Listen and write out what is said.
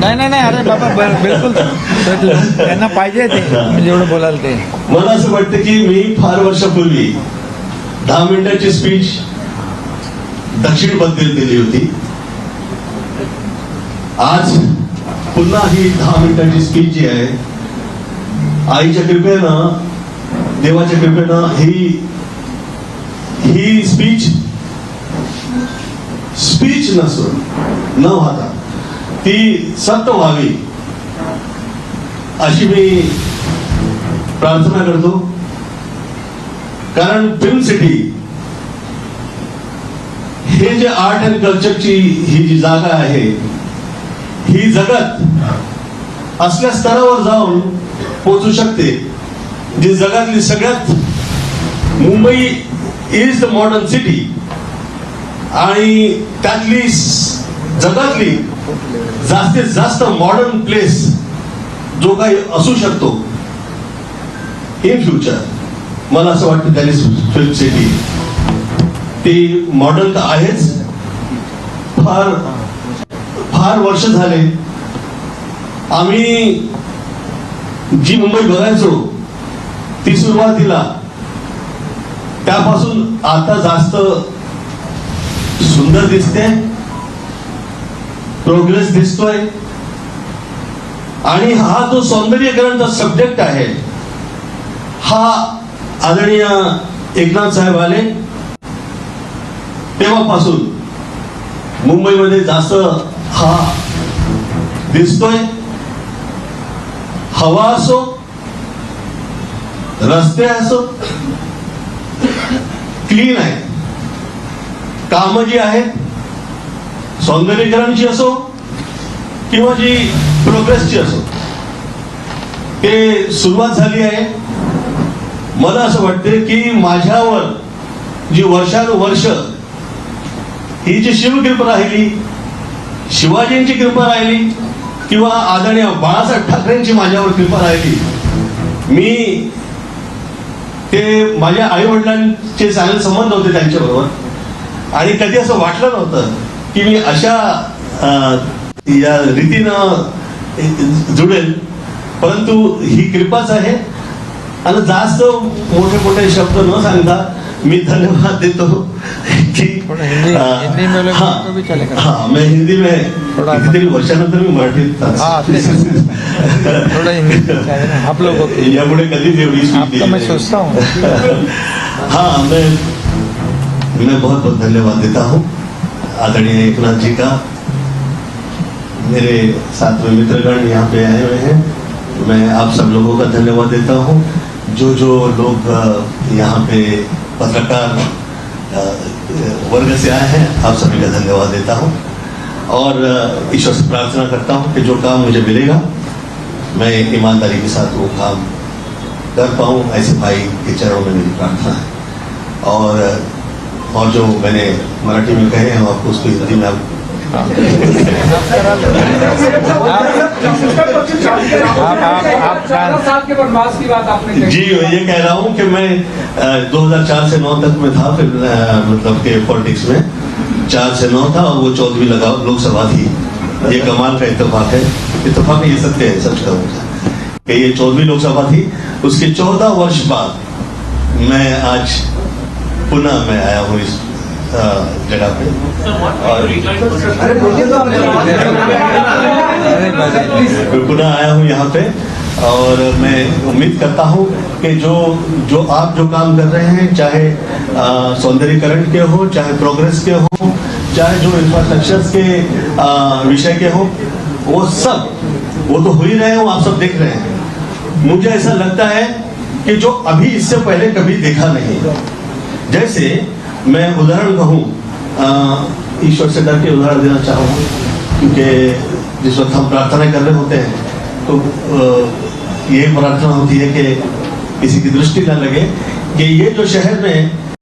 नाही नाही नाही अरे बाबा ब- बिलकुल. त्यांना पाहिजे ते तुम्ही जेवढं बोलाल ते. मला असं वाटतं की मी फार वर्षापूर्वी दहा मिनिटाची स्पीच दक्षिणबद्दल दिली होती. आज पुन्हा ही दहा मिनिटाची स्पीच जी आहे आईच्या कृपेनं देवाच्या कृपेनं ही ही स्पीच स्पीच नसून न वाहता ती सत्य व्हावी. अशी मी प्रार्थना करतो. कारण फिल्म सिटी हे जे आर्ट अँड कल्चरची ही जी जागा आहे ही जगात असल्या स्तरावर जाऊन पोहोचू शकते. जी जगातली सगळ्यात Mumbai is the modern city आणि त्यातली जगातली जास्तीत जास्त मॉडर्न प्लेस जो काही असू शकतो इन फ्युचर मला असं वाटतं त्याने फिल्म सिटी ती मॉडर्न तर आहेच. फार फार वर्ष झाले. आम्ही जी मुंबई बघायचो ती सुरुवातीला त्यापासून आता जास्त सुंदर दिसते. प्रोग्रेस दिसतोय. आणि हा जो सौंदर्यकरणचा सब्जेक्ट आहे हा आदरणीय एकनाथ साहेब आले तेव्हापासून. मुंबईमध्ये जास्त हा दिसतोय. हवा असो रस्ते असो क्लीन आहे. कामं जी आहेत सौंदर्यीकरणची असो किंवा जी प्रोग्रेसची असो. ते सुरुवात झाली आहे. मला असं वाटते की माझ्यावर जी वर्षानुवर्ष ही जी शिवकृपा राहिली शिवाजींची कृपा राहिली किंवा आदरणीय बाळासाहेब ठाकरेंची माझ्यावर कृपा राहिली मी ते माझ्या आईवडिलांचे चांगले संबंध होते त्यांच्याबरोबर. आणि कधी असं वाटलं नव्हतं की मी अशा या रीतीनं जुडेल. परंतु ही कृपाच आहे. आणि जास्त मोठे मोठे शब्द न सांगता मी धन्यवाद देतो की हाँ, तो। हाँ। मैं हिंदी में कितीतरी वर्षानंतर मी मराठीत यामुळे कधीच एवढी मैं सोचता हूँ। हाँ मैं मैं बहुत बहुत धन्यवाद देता हूँ. आदरणीय एकनाथ जी का। मेरे साथ में मित्रगण यहाँ पे आए हुए हैं। मैं आप सब लोगों का धन्यवाद देता हूँ। जो जो लोग यहाँ पे पत्रकार वर्ग से आए हैं, आप सभी का धन्यवाद देता हूँ। और ईश्वर से प्रार्थना करता हूँ कि जो काम मुझे मिलेगा, मैं ईमानदारी के साथ वो काम कर पाऊँ। ऐसे भाई के चरणों में मेरी प्रार्थना है। और और जो मैंने मराठी में कहे हैं आपको उसको हिंदी में आप आप आप आप साल के वनवास की बात आपने कही। जी ये कह रहा हूँ कि मैं 2004 से 9 तक में था फिर मतलब के पॉलिटिक्स में। चार से नौ था और वो चौदहवीं लगा लोकसभा थी। ये कमाल का इतफाक है। इत्तेफाक नहीं, ये सत्य है सच कहूँगा कि ये चौदहवीं लोकसभा थी। उसके चौदह वर्ष बाद मैं आज पुनः मैं आया हूँ इस जगह पे। और पुनः आया हूँ यहाँ पे, और मैं उम्मीद करता हूँ कि जो जो आप जो काम कर रहे हैं, चाहे सौंदर्यकरण के हो, चाहे प्रोग्रेस के हो, चाहे जो इंफ्रास्ट्रक्चर के विषय के हो, वो सब, वो तो हो ही रहे हैं वो आप सब देख रहे हैं। मुझे ऐसा लगता है कि जो अभी इससे पहले कभी देखा नहीं जैसे मैं उदाहरण कहूँ ईश्वर से डर के उदाहरण देना चाहूँगा क्योंकि जिस वक्त हम प्रार्थना कर रहे होते हैं तो ये प्रार्थना होती है कि किसी की दृष्टि न लगे कि ये जो शहर में